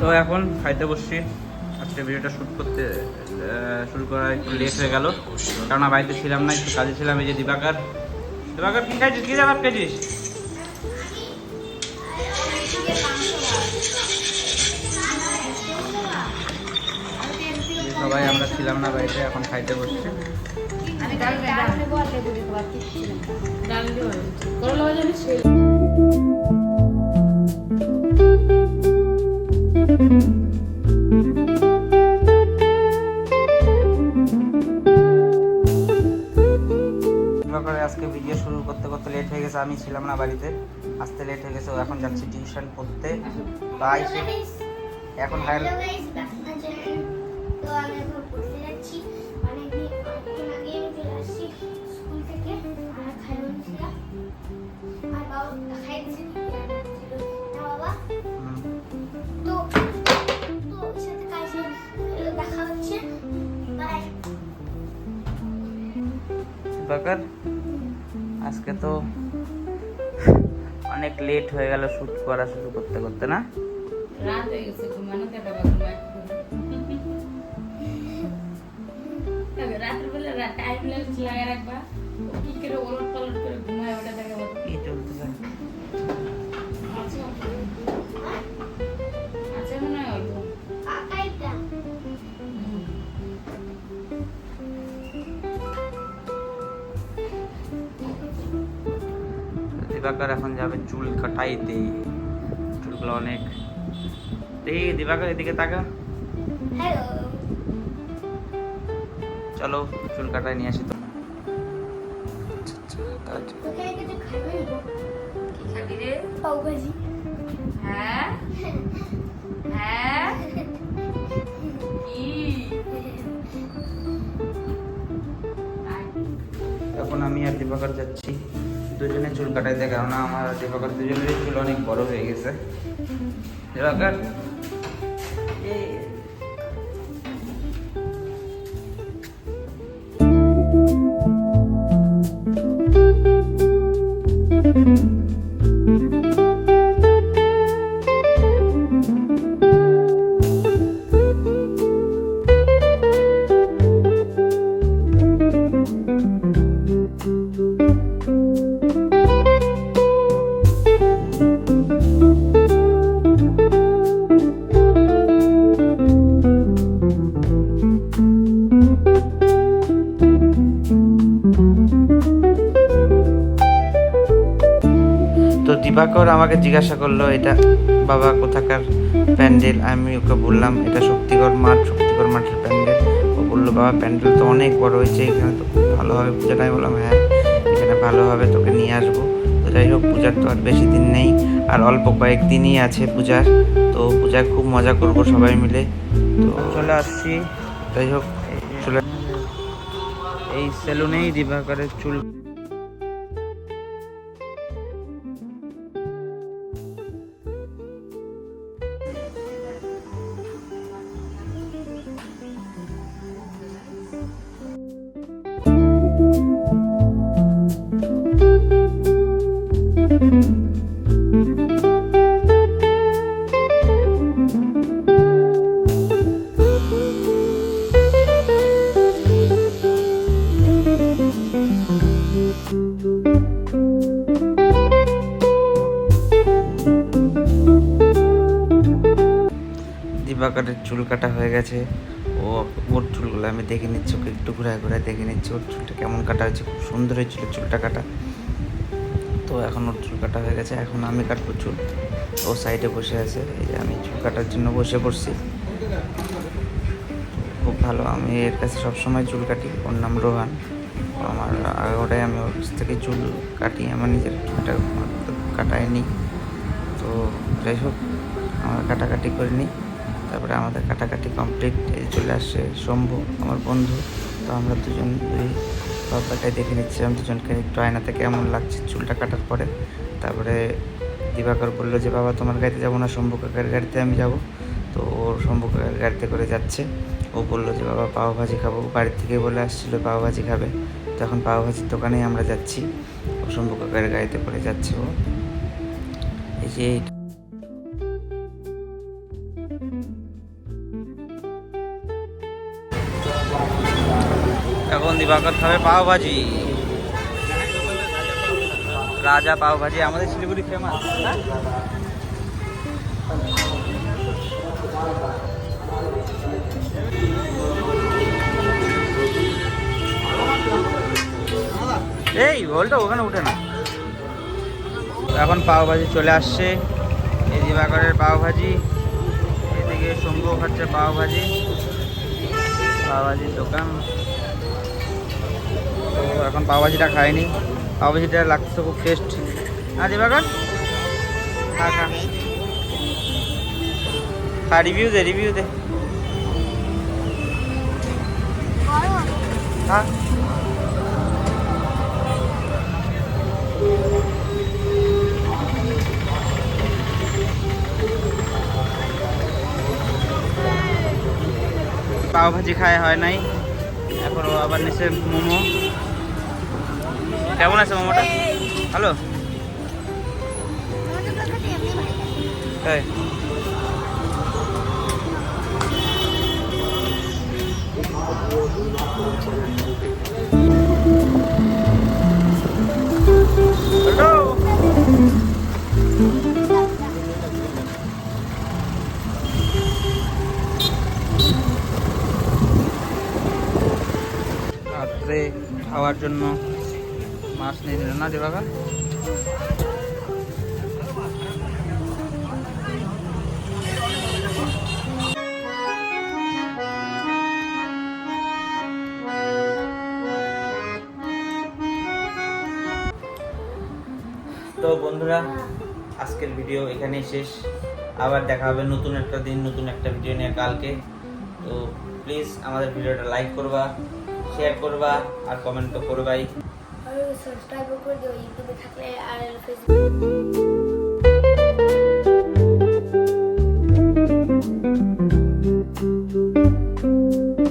তো এখন খাইতে বসছি। আজকে ভিডিওটা শ্যুট করতে শুরু করা একটু লেট হয়ে গেল। কারণ বাড়িতে ছিলাম না একটু কাজে ছিলাম এই যে দিবাকার। দিবাকার কি খাইছিস? কি জানাব খাইছিস? সবাই আমরা ছিলাম না বাড়িতে এখন খাইতে বসছি। আমি ডাল ছিলাম না বাড়িতে আসতে লেট হয়ে গেছে এখন যাচ্ছি টিউশন পড়তে। তো আইসে। এখন বাকার আজকে তো অনেক লেট হয়ে গেল শুট করা শুরু করতে করতে না? রাত হয়ে গেছে ঘুমানো কেটে বাবা রাতের বেলা টাইম লাগছে রাখবা। কি করে ওলট পালট করে ঘুমায় ওটা দেখা কি চলতে আচ্ছা দিবাকর এখন যাবে চুল কাটাইতে। চুলগুলো অনেক। দেখি দিবাকর এদিকে তাকা। চলো চুল কাটাই নিয়ে আসি তো। হ্যাঁ? হ্যাঁ? এখন আমি আর দিবাকর যাচ্ছি। দুজনে চুল কাটাইতে কেননা আমার আর দিবাকর দুজনেরই চুল অনেক বড় হয়ে গেছে। দিবাকর দিবাকর আমাকে জিজ্ঞাসা করল, এটা বাবা কোথাকার প্যান্ডেল? আমি ওকে বললাম, এটা শক্তিগড় মাঠ, শক্তিগড় মাঠের প্যান্ডেল। ও বলল, বাবা, প্যান্ডেল তো অনেক বড় হয়েছে, এখানে তো খুব ভালো হবে পূজাটা আমি বললাম হ্যাঁ এখানে ভালোভাবে তোকে নিয়ে আসব। তো যাই হোক, পূজার তো আর বেশি দিন নেই, আর অল্প কয়েকদিনই আছে পূজার। তো পূজায় খুব মজা করব সবাই মিলে। তো চলে আসছি। যাই হোক, চলে এই সেলুনেই দিবাকরের চুল দিবাকরের চুল কাটা হয়ে গেছে। ও ওর চুলগুলো আমি দেখে নিচ্ছি, ওকে একটু ঘুরায় ঘুরায় দেখে নিচ্ছি। ওর চুলটা কেমন কাটা হয়েছে, খুব সুন্দর হয়েছিল চুলটা কাটা। তো এখন ওর চুল কাটা হয়ে গেছে, এখন আমি কাটবো চুল। ও সাইডে বসে আছে, এই যে আমি চুল কাটার জন্য বসে পড়ছি। খুব ভালো, আমি এর কাছে সবসময় চুল কাটি, ওর নাম রোহান। আমার ওটাই আমি অফিস থেকে চুল কাটি আমার নিজের চুলটা কাটায়নি তো যাই হোক, আমরা কাটাকাটি করে নিই। তারপরে আমাদের কাটাকাটি কমপ্লিট চলে আসছে শম্ভু, আমার বন্ধু। তো আমরা দুজন দুই বাবাটাই দেখে নিচ্ছিলাম, দুজনকে একটু আয়নাতে কেমন লাগছে চুলটা কাটার পরে। তারপরে দিবাকর বলল যে, বাবা, তোমার গাড়িতে যাব না, শম্ভু কাকার গাড়িতে আমি যাব। তো ওর শম্ভু কাকার গাড়িতে করে যাচ্ছে। ও বলল যে, বাবা পাও ভাজি খাব বাড়ির থেকে বলে আসছিল পাও ভাজি খাবে। তখন পাও ভাজির দোকানেই আমরা যাচ্ছি। অসম্ভব কাকার গাড়িতে করে যাচ্ছে ও। এই যে এখন দিবাকর খাবে পাও ভাজি রাজা পাও ভাজি আমাদের শিলিগুড়ি ফেমাস বলটা ওখানে উঠে না। এখন পাও ভাজি চলে আসছে। এই দিবাকরের পাও ভাজি। এদিকে শম্ভু খাচ্ছে পাও ভাজি। পাও ভাজির দোকান। তো এখন পাও ভাজিটা খাইনি। পাও ভাজিটা লাগছে খুব টেস্ট হ্যাঁ দিবাকর খা রিভিউ দে রিভিউ দে। খা। পাও ভাজি খায় হয় নাই। এখন আবার নিচে মোমো। কেমন আছে মোমোটা? হ্যালো তাই Hello? খাওয়ার জন্য মাছ নিয়ে নিল না দেবাগা তো বন্ধুরা, আজকের ভিডিও এখানেই শেষ। আবার দেখা হবে নতুন একটা দিন, নতুন একটা ভিডিও নিয়ে কালকে। তো প্লিজ আমাদের ভিডিওটা লাইক করবা। শেয়ার করবা আর কমেন্ট তো করবাই। আর সাবস্ক্রাইব করে দিও ইউটিউবে থাকলে আর ফেসবুক